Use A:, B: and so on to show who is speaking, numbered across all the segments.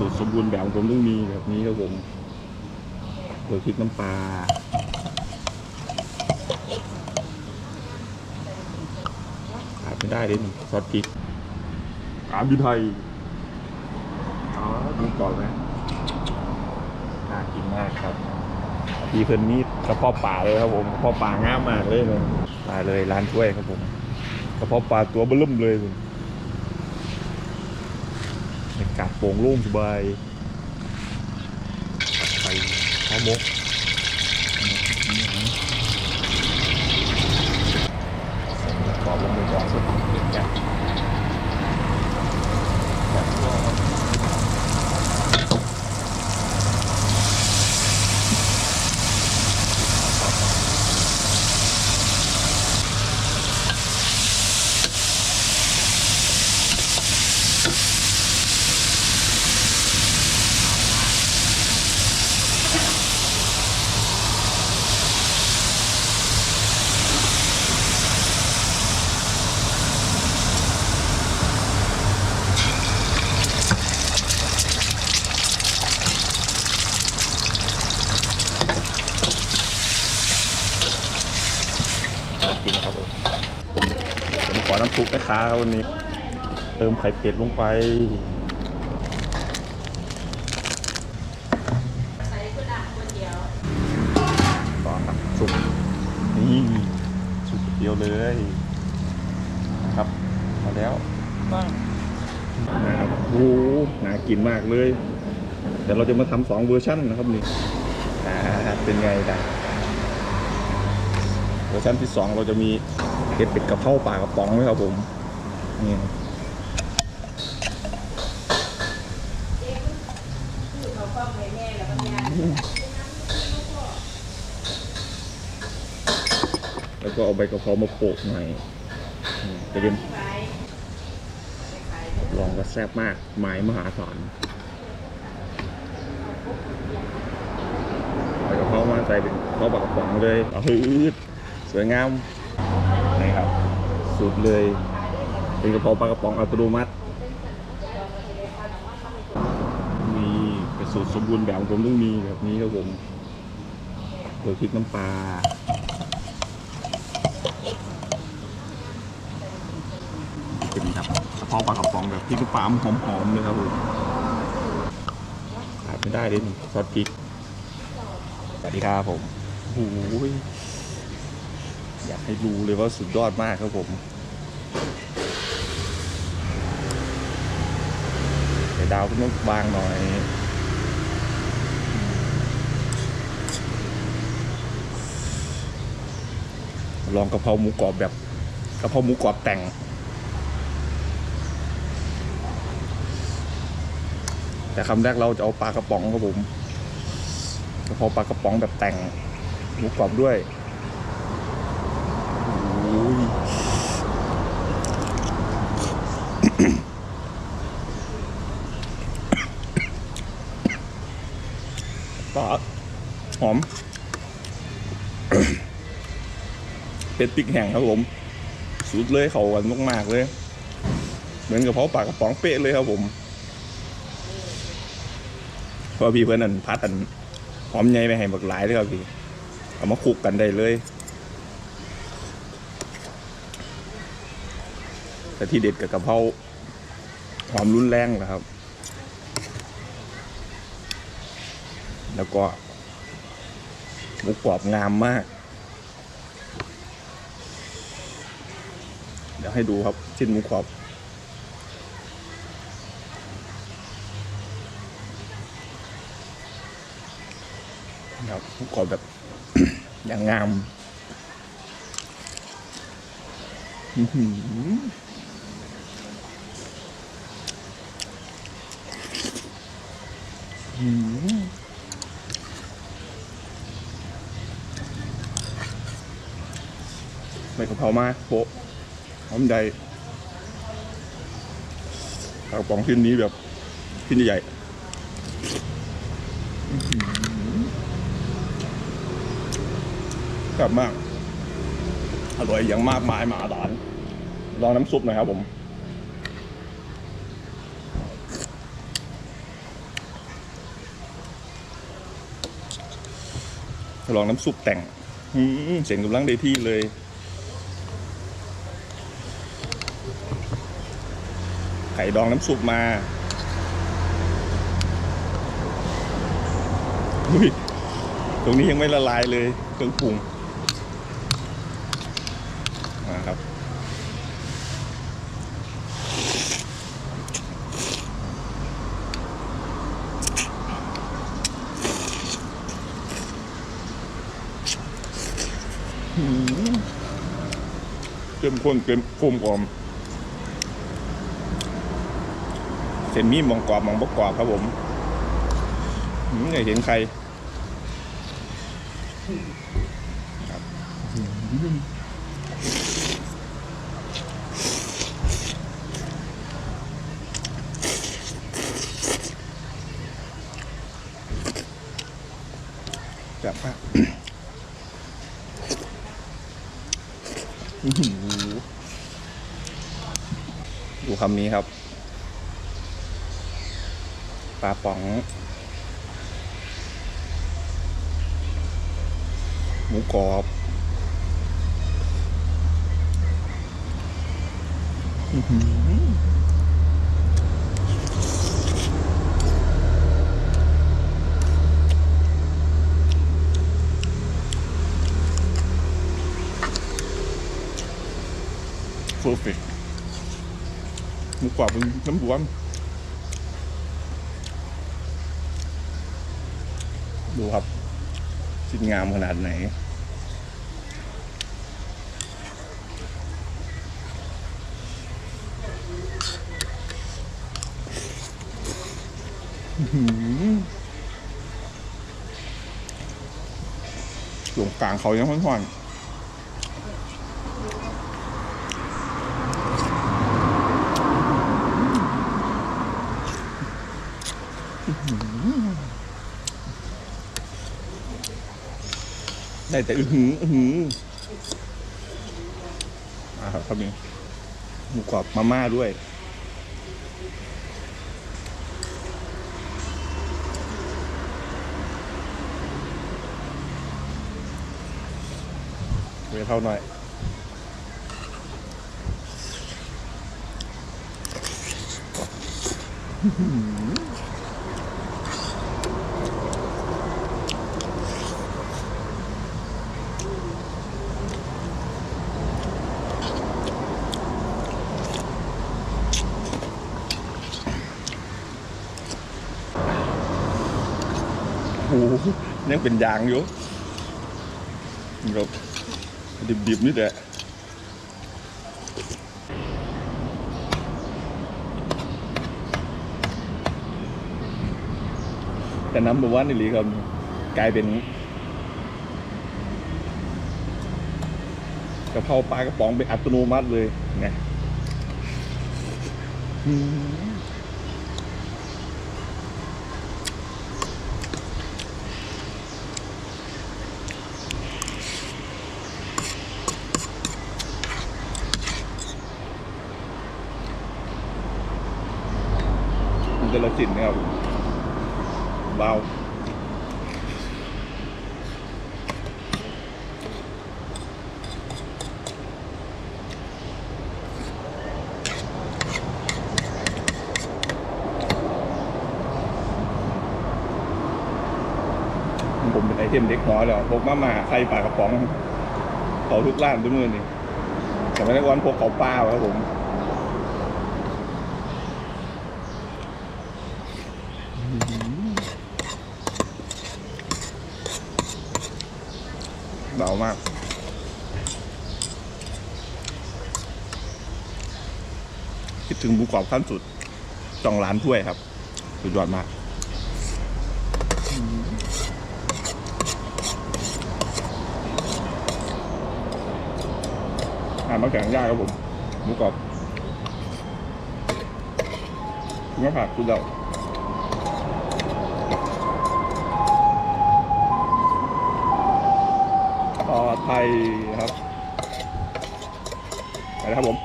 A: สูตรสมบูรณ์แบบของผมต้องมีแบบนี้ครับผมโรยพริกน้ำปลาขาดไม่ได้เลยนี่ซอสพริกอามยูไทยอ๋อดูก่อนนะน่ากินมากครับพี่เพิ่นนี่กระเพาะปลาเลยครับผมกระเพาะปลางามมากเลยเลยมาเลยร้านถ้วยครับผมกระเพาะปลาตัวเบิ่มเลยคุณบรรยากาศ โปร่งโล่งสบายไปข้าวมกรอบลงไปก่อนสุดเด็ดจัดแบบว่า กินครับผม ผมขอน้ำซุปนะคะวันนี้ เติมไข่เป็ดลงไป
B: ใส่กุหลาบคนเดียว
A: ต่อครับซุปนี่ซุปเดียวเลยครับมาแล้ว
B: บ้าง
A: นะครับโอ้หน่ากินมากเลยเดี๋ยวเราจะมาทำสองเวอร์ชันนะครับนี่เป็นไงได้เวอร์ชันที่สองเราจะมี เห็ดเป็ดกระเพราปลากระป๋องนะครับผมนี่
B: แล้วก็
A: เอาใบกระเพรามาโปะหน่อยจะเป็นลองก็แซ่บมากไม้มหาศาลใส่กระเพรามาใส่เป็นข้าวปลากระป๋องเลยเอาฮืดสวยงาม สุดเลย เป็นกระเพราปลากระป๋องอัตโนมัติมีเป็นสูตรสมบูรณ์แบบผมต้องมีแบบนี้ครับผมโรยพริกน้ำปลาเป็นแบบกระเพาะปลากระป๋องแบบพริกน้ำปลาหอมๆเลยครับผมขาดไม่ได้เลยซอสพริกสวัสดีครับผมโอ้ยอยากให้ดูเลยว่าสุดยอดมากครับผม แต่ดาวก็ต้องบางหน่อยลองกะเพราหมูกรอบแบบกะเพราหมูกรอบแต่ง แต่คำแรกเราจะเอาปลากระป๋องครับผมกระเพราปลากระป๋องแบบแต่งหมูกรอบด้วยโอ้ย ปลา หอม เป็นพริกแห้งครับผม สุดเลยเขากันมากๆเลย เหมือนกับเพราปลากระป๋องเป๊ะเลยครับผมเพราะพี่เพื่อนนั่นพัดอันหอมใหญ่ไปให้บักหลายเลยครับพี่เอามาคลุกกันได้เลยแต่ที่เด็ดกับกะเพราหอมรุนแรงนะครับ แล้วก็ หมูกรอบงามมาก เดี๋ยวให้ดูครับชิ้นหมูกรอบ ครับขอแบบอย่างงามอื้อ ม่กะเพรามาโปะหอมใหญ่ปลากระป๋องชิ้นนี้แบบชิ้นใหญ่กลับมาก อร่อยอย่างมากมายมหาศานลองน้ำซุปหน่อยครับผมลองน้ำซุปแต่งเสียงกำลังได้ที่เลย ข่ดองน้ำซุปมาอุ้ยตรงนี้ยังไม่ละลายเลยเครื่องปรุงมาครับเข้มข้นเกินกลมกล่อม เส้นมีมองกรอบมองบกกรอบครับผมไม่เห็นใครครับจับปะดูคำนี้ครับ ปลาป๋อง หมูกรอบ อื้อหือเพอร์เฟกหมูกรอบเป็นน้ำบวน ดูครับชิ้นงามขนาดไหน ตรงกลางเขายังห่อนๆ ได้แต่อื้อหืออื้อหืออ่าครับครับนี่หมูกรอบมาม่าด้วยเวเท่าหน่อยโอ้โห ยังเป็นยางอยู่ครับดิบๆนี่แหละแต่น้ำบวันนี่หลีครับกลายเป็นกะเพราปลากระป๋องเป็นอัตโนมัติเลยไงอืมมันจะละ สินนะครับเบาผมเป็นไอเทมเด็กน้อยแล้วพกมามาใครปลากระป๋องเขาทุกร้านทุกมือนี่แต่ไม่ได้วันพกเขาป้าครับผม เบามาก คิดถึงหมูกรอบขั้นสุดจองร้านถ้วยครับ สุดยอดมากอาหารมาแขงยากครับผมหมูกรอบคุณก็ผักคุณเดา ปลอดภัยครับไปนะครับผม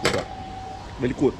A: เดี๋ยวก่อน very good นะครับ